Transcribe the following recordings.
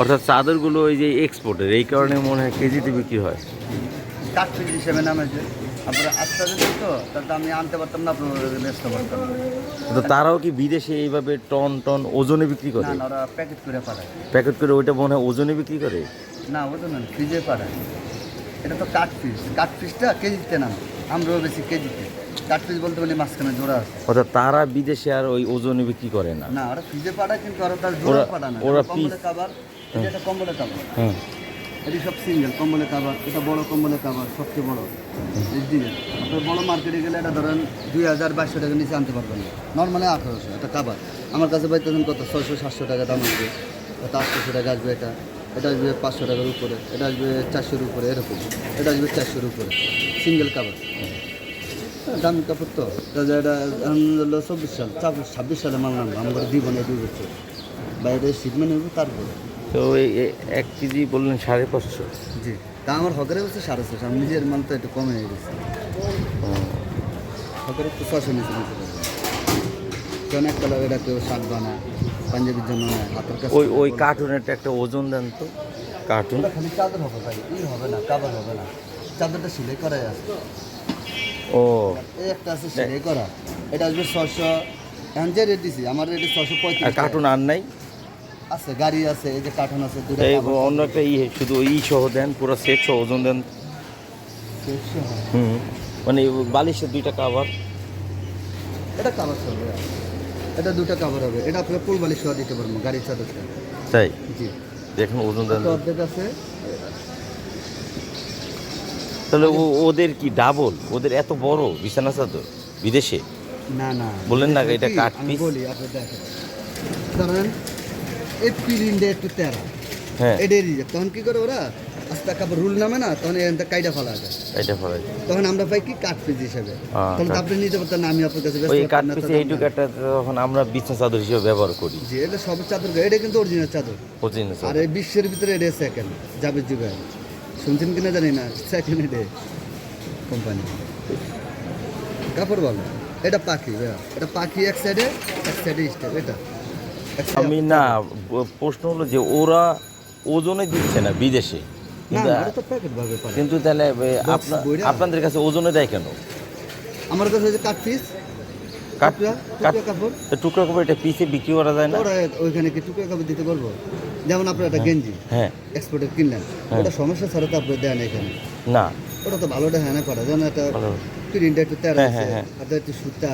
অর্থাৎ চাদরগুলো ওই যে এক্সপোর্টের এই কারণে মনে হয় কেজিতে বিক্রি হয়। কাঠ পিস হিসেবে নামেছে আপনার আস্তে আস্তে তো তাহলে তো আমি আনতে পারতাম না আপনার পারতাম তো তারাও কি বিদেশে এইভাবে টন টন ওজনে বিক্রি করে? না ওরা প্যাকেট করে পাঠায়। প্যাকেট করে ওইটা মনে হয় ওজনে বিক্রি করে? না ওটা না ফ্রিজে পাঠায়। এটা তো কাঠ পিস কাঠ পিসটা কেজিতে না আমরাও বেশি কেজিতে। কাঠ পিস বলতে বলি মাঝখানে জোড়া আছে। অর্থাৎ তারা বিদেশে আর ওই ওজনে বিক্রি করে না। না ওরা ফ্রিজে পাঠায় কিন্তু ওরা তার জোড়া পাঠায় না। ওরা কম্বলে কাবার এটা একটা কম্বলে কাবার হুম এটি সব সিঙ্গেল কম্বলে কাবার এটা বড় কম্বলে কাবার সবচেয়ে বড়। দিকে আপনার বড় মার্কেটে গেলে এটা ধরেন দুই হাজার বাইশশো টাকা নিচে আনতে পারবেন না। নর্মালি আঠারোশো এটা কাবার আমার কাছে পাইতেছেন কত? ছয়শো সাতশো টাকা দাম আসবে। এটা আটশোশো টাকা আসবে এটা। এটা আসবে পাঁচশো টাকার উপরে। এটা আসবে চারশোর উপরে এরকম। এটা আসবে চারশোর উপরে। সিঙ্গেল কাবার দামি কাপড় তো। এটা চব্বিশ সাল ছাব্বিশ ছাব্বিশ সালে নামবো আমার দিব না দুই বছর। বাইরে শিপমেন্ট নেব তারপরে তো এই এক কেজি বললেন সাড়ে পাঁচশো। জি। তা আমার হকারে হচ্ছে সাড়ে ছশো আমি নিজের মাল তো একটু কমে হয়ে গেছে। হকারে তো ছশো নিচে নিতে পারবে কারণ কালার এটা কেউ শার্ট বানায় পাঞ্জাবির জন্য নেয় হাতের কাছে ওই ওই কার্টুনেরটা একটা ওজন দেন তো কার্টুন খালি চাদর হবে ভাই ই হবে না কাবার হবে না। চাদরটা সেলাই করাই আছে। ও। এই একটা আছে সেলাই করা। এটা আসবে ছশো এখন যে রেট দিছি আমার রেট ছশো পঁয়ত্রিশ কার্টুন আর নাই? আছে গাড়ি আছে এই যে কার্টুন আছে দুটো অন্য একটা ই শুধু ই সহ দেন পুরো সেট সহ ওজন দেন। হুম। মানে বালিশের দুইটা কাভার এটা কাবার চলবে এটা দুটো কাবার হবে। এটা আপনার ফুল বালিশ দিতে পারব গাড়ির চাদরটা। তাই? জি। দেখুন ওজন দেন। অর্ধেক আছে। তাহলে ওদের কি ডাবল ওদের এত বড়? বিছানা চাদর? বিদেশে? না না। বললেন না, এটা কাঠ piece? বলি আপনি দেখেন। ধরেন এই পিরিন্ডে একটু তেরা। হ্যাঁ। এটা রিজেক্ট তখন কি করে ওরা? আস্তে কাপড় রুল নামে না তখন এখান থেকে কাইটা ফেলা যায়। এটা ফলে তখন আমরা পাই কি? কাঠ পিস হিসেবে তখন তো আপনি নিতে পারতেন আমি আপনার কাছে ওই কাঠ পিসে এইটুকু একটা তখন আমরা বিছানা চাদর হিসেবে ব্যবহার করি। জি এটা সব চাদর এটা কিন্তু অরিজিনাল চাদর। পচিন আর এই বিশ্বের ভিতরে এটা সেকেন্ড যাবে যুগে। শুনছেন কিনা জানি না সেকেন্ড কোম্পানি কাপড় বলো এটা পাখি। এটা পাখি এক সাইডে এক সাইডে স্টেপ এটা। আমি না প্রশ্ন হলো যে ওরা ওজনে দিচ্ছে না বিদেশে। কিন্তু তাহলে আপনাদের কাছে ওজনে দেয় কেন? আমার কাছে যে কাঠ পিস কাঠ টুকরা কাপড়। টুকরো করে এটা পিসে বিক্রি করা যায় না? ওরা ওইখানে কি টুকরা কাপড় দিতে পারব? যেমন আপনার একটা গেঞ্জি হ্যাঁ এক্সপোর্টের কিনলেন হ্যাঁ। ওটা সমস্যা ছাড়া তো আপনি দেন এখানে না ওটা তো ভালো হ্যাঁ না করা যেমন একটা ভালো। প্রিন্টটা একটু তেরা হ্যাঁ, হ্যাঁ, হ্যাঁ। একটু সুতা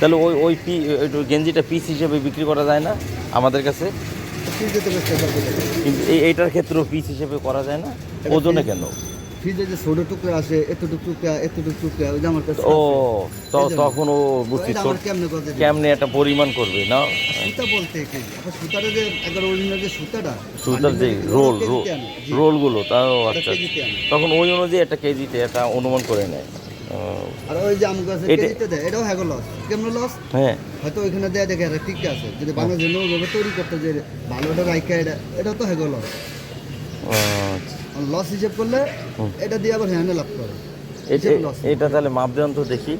তাহলে ওই ওই পি গেঞ্জিটা পিস হিসেবে বিক্রি করা যায় না আমাদের কাছে। কিন্তু এই এইটার ক্ষেত্রেও পিস হিসেবে করা যায় না ওজনে কেন ফ্রিজে যে ছোট টুকরা আসে এতটুকু টুকরা এতটুকু টুকরা ওই যে আমার কাছে ও তো তখন ও বুঝছি কেমনে কেমনে একটা পরিমাণ করবে না? সুতা বলতে কি? আপনার সুতাটা যে একবার অরিজিনাল যে সুতাটা সুতার যে রোল। রোলগুলো তাও আচ্ছা তখন ওই অনুযায়ী একটা কেজিতে একটা অনুমান করে নেয়। আর ওই যে আমার কাছে কেজিতে দেয় এটাও হ্যাগো লস কেমন লস হ্যাঁ। হয়তো ওইখানে দেয় দেখে এটা ঠিক আছে যদি বাংলাদেশ ওইভাবে তৈরি করতে যে ভালোটা রাইখা এটা এটাও তো হ্যাগো লস আচ্ছা। লস হিসেব করলে এটা দিয়ে আবার হ্যান্ডে লাভ করে। এটা তাহলে মাপ তো দেখি।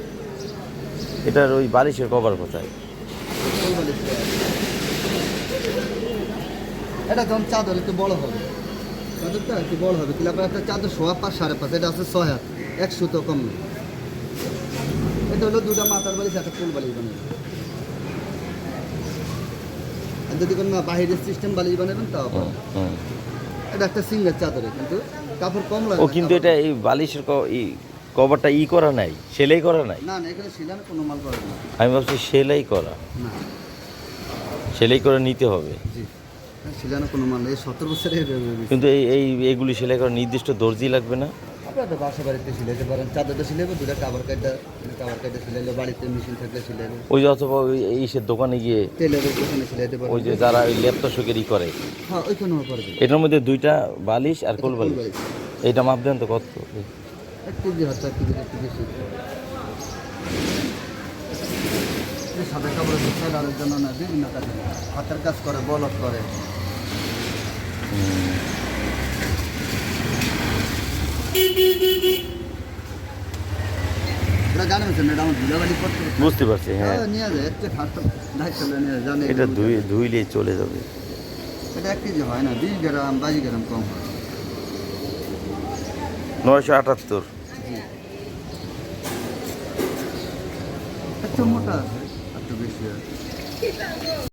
এটার ওই বালিশের কভার কোথায়? এটা যখন চাদর একটু বড় হবে। চাদরটা একটু বড় হবে। কিন্তু আপনার একটা চাদর সোয়া পাঁচ সাড়ে পাঁচ এটা আছে ছয় হাত। এক সুতো কম নেই। এটা হলো দুটা মাথার বালিশ একটা ফুল বালিশ বানাবে আর যদি কোনো বাহিরের সিস্টেম বালিশ বানাবেন তাও। এটা একটা সিঙ্গেল চাদরে কিন্তু কাপড় কম লাগে ও কিন্তু এটা এই বালিশের কভারটা ই করা নাই সেলাই করা নাই? না না এখানে সেলাই কোনো মাল পাবে না আমি ভাবছি সেলাই করা। না। সেলাই করে নিতে হবে। জি কোনো মাল নেই সতেরো বছরের কিন্তু এই এই এগুলি সেলাই করার নির্দিষ্ট দর্জি লাগবে না? আপনার বাসা বাড়িতে সিলাইতে পারেন চাদরটা সিলাইবে দুটা কাবার কাটটা কাবার কাটটা সিলাইলে বাড়িতে মেশিন থাকলে সিলাইবে। ওই যে অথবা ওই এইসের দোকানে গিয়ে টেলারের দোকানে সিলাইতে পারেন। ওই যে যারা ওই ল্যাপটপের ই করে হ্যাঁ ওইখানেও করে দেবে। এটার মধ্যে দুইটা বালিশ আর কোল বালিশ। এইটা মাপ দেন তো কত? এক কেজি হাতে এক কেজি একটু বেশি। সাদা কাপড়ের দোকান আরেক জন্য না বিভিন্ন কাজে হাতের কাজ করে বলক করে এটা জানেন তো এটা আমার ধুলাবালি করতে বুঝতে পারছি হ্যাঁ। হ্যাঁ এটা ধুই ধুইলে চলে যাবে। এটা এক কেজি হয় না বিশ গ্রাম বাইশ গ্রাম কম হয়। নয়শো আটাত্তর। মোটা আছে।